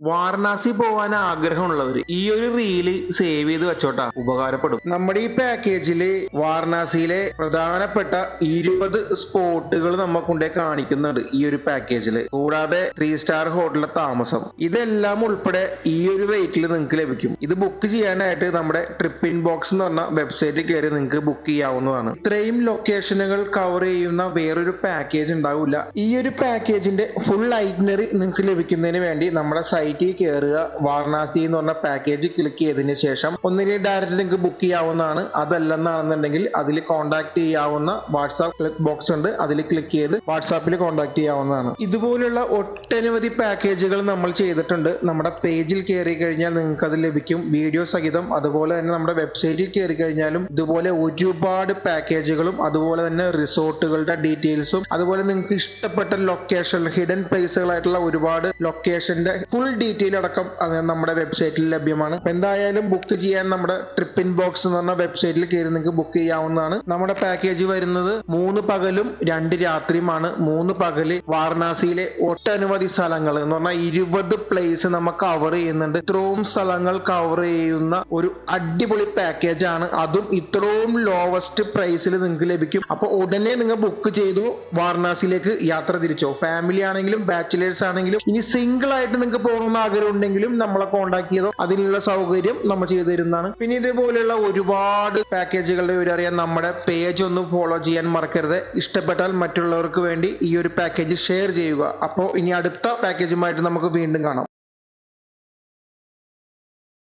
വാരണാസി പോവാൻ ആഗ്രഹമുള്ളവർ ഈ ഒരു റീൽ സേവ് ചെയ്ത് വെച്ചോട്ടാ. ഉപകാരപ്പെടും. നമ്മുടെ ഈ പാക്കേജിൽ വാരണാസിയിലെ പ്രധാനപ്പെട്ട ഇരുപത് സ്പോട്ടുകൾ നമ്മക്കൊണ്ടേ കാണിക്കുന്നുണ്ട് ഈ ഒരു പാക്കേജിൽ കൂടാതെ ത്രീ സ്റ്റാർ ഹോട്ടലിലെ താമസം. ഇതെല്ലാം ഉൾപ്പെടെ ഈ ഒരു റേറ്റിൽ നിങ്ങൾക്ക് ലഭിക്കും. ഇത് ബുക്ക് ചെയ്യാനായിട്ട് നമ്മുടെ ട്രിപ്പ് ഇൻ ബോക്സ് എന്ന് പറഞ്ഞ വെബ്സൈറ്റിൽ കയറി നിങ്ങൾക്ക് ബുക്ക് ചെയ്യാവുന്നതാണ്. ഇത്രയും ലൊക്കേഷനുകൾ കവർ ചെയ്യുന്ന വേറൊരു പാക്കേജ് ഉണ്ടാവില്ല ഈ ഒരു പാക്കേജിന്റെ ഫുൾ ഐറ്റിനറി നിങ്ങൾക്ക് ലഭിക്കുന്നതിന് വേണ്ടി നമ്മുടെ സൈറ്റിൽ കയറുക വാരണാസി എന്ന് പറഞ്ഞ പാക്കേജ് ക്ലിക്ക് ചെയ്തതിന് ശേഷം ഒന്നിനെ ഡയറക്റ്റ് നിങ്ങൾക്ക് ബുക്ക് ചെയ്യാവുന്നതാണ്. അതല്ലെന്നാണെന്നുണ്ടെങ്കിൽ അതിൽ കോൺടാക്ട് ചെയ്യാവുന്ന വാട്സാപ്പ് ക്ലിക്ക് ബോക്സ് ഉണ്ട്. അതിൽ ക്ലിക്ക് ചെയ്ത് വാട്സാപ്പിൽ കോൺടാക്ട് ചെയ്യാവുന്നതാണ്. ഇതുപോലുള്ള ഒട്ടനവധി പാക്കേജുകൾ നമ്മൾ ചെയ്തിട്ടുണ്ട്. നമ്മുടെ പേജിൽ കയറി കഴിഞ്ഞാൽ നിങ്ങൾക്ക് അത് ലഭിക്കും. വീഡിയോ സഹിതം. അതുപോലെ തന്നെ നമ്മുടെ വെബ്സൈറ്റിൽ കയറി കഴിഞ്ഞാലും ഇതുപോലെ ഒരുപാട് പാക്കേജുകളും അതുപോലെ തന്നെ റിസോർട്ടുകളുടെ ഡീറ്റെയിൽസും അതുപോലെ നിങ്ങൾക്ക് ഇഷ്ടപ്പെട്ട ലൊക്കേഷൻ ഹിഡൻ പ്ലേസുകളായിട്ടുള്ള ഒരുപാട് ലൊക്കേഷന്റെ ഫുൾ ഡീറ്റെയിൽ അടക്കം അത് നമ്മുടെ വെബ്സൈറ്റിൽ ലഭ്യമാണ്. എന്തായാലും ബുക്ക് ചെയ്യാൻ നമ്മുടെ ട്രിപ്പ് ഇൻ ബോക്സ് എന്ന് പറഞ്ഞ വെബ്സൈറ്റിൽ കയറി നിങ്ങൾക്ക് ബുക്ക് ചെയ്യാവുന്നതാണ്. നമ്മുടെ പാക്കേജ് വരുന്നത് മൂന്ന് പകലും രണ്ട് രാത്രിയുമാണ്. മൂന്ന് പകൽ വാരണാസിയിലെ ഒട്ടനവധി സ്ഥലങ്ങൾ എന്ന് പറഞ്ഞാൽ ഇരുപത് പ്ലേസ് നമ്മൾ കവർ ചെയ്യുന്നുണ്ട്. ഇത്രയും സ്ഥലങ്ങൾ കവർ ചെയ്യുന്ന ഒരു അടിപൊളി പാക്കേജ് ആണ്. അതും ഇത്രയും ലോവസ്റ്റ് പ്രൈസിൽ നിങ്ങൾക്ക് ലഭിക്കും. അപ്പൊ ഉടനെ നിങ്ങൾ ബുക്ക് ചെയ്തു വാരണാസിയിലേക്ക് യാത്ര തിരിച്ചോ. ഫാമിലി ആണെങ്കിലും ബാച്ചിലേഴ്സ് ആണെങ്കിലും ഇനി സിംഗിൾ ആയിട്ട് നിങ്ങൾക്ക് പോകണമെന്ന് ആഗ്രഹം ഉണ്ടെങ്കിലും നമ്മളെ കോൺടാക്ട് ചെയ്തോ അതിനുള്ള സൗകര്യം നമ്മൾ ചെയ്തു തരുന്നതാണ്. പിന്നെ ഇതേപോലെയുള്ള ഒരുപാട് പാക്കേജുകളുടെ ഒരു അറിയാൻ നമ്മുടെ പേജ് ഒന്ന് ഫോളോ ചെയ്യാൻ മറക്കരുത്. ഇഷ്ടപ്പെട്ടാൽ മറ്റുള്ളവർക്ക് വേണ്ടി ഈ ഒരു പാക്കേജ് ഷെയർ ചെയ്യുക. അപ്പോൾ ഇനി അടുത്ത പാക്കേജുമായിട്ട് നമുക്ക് വീണ്ടും കാണാം.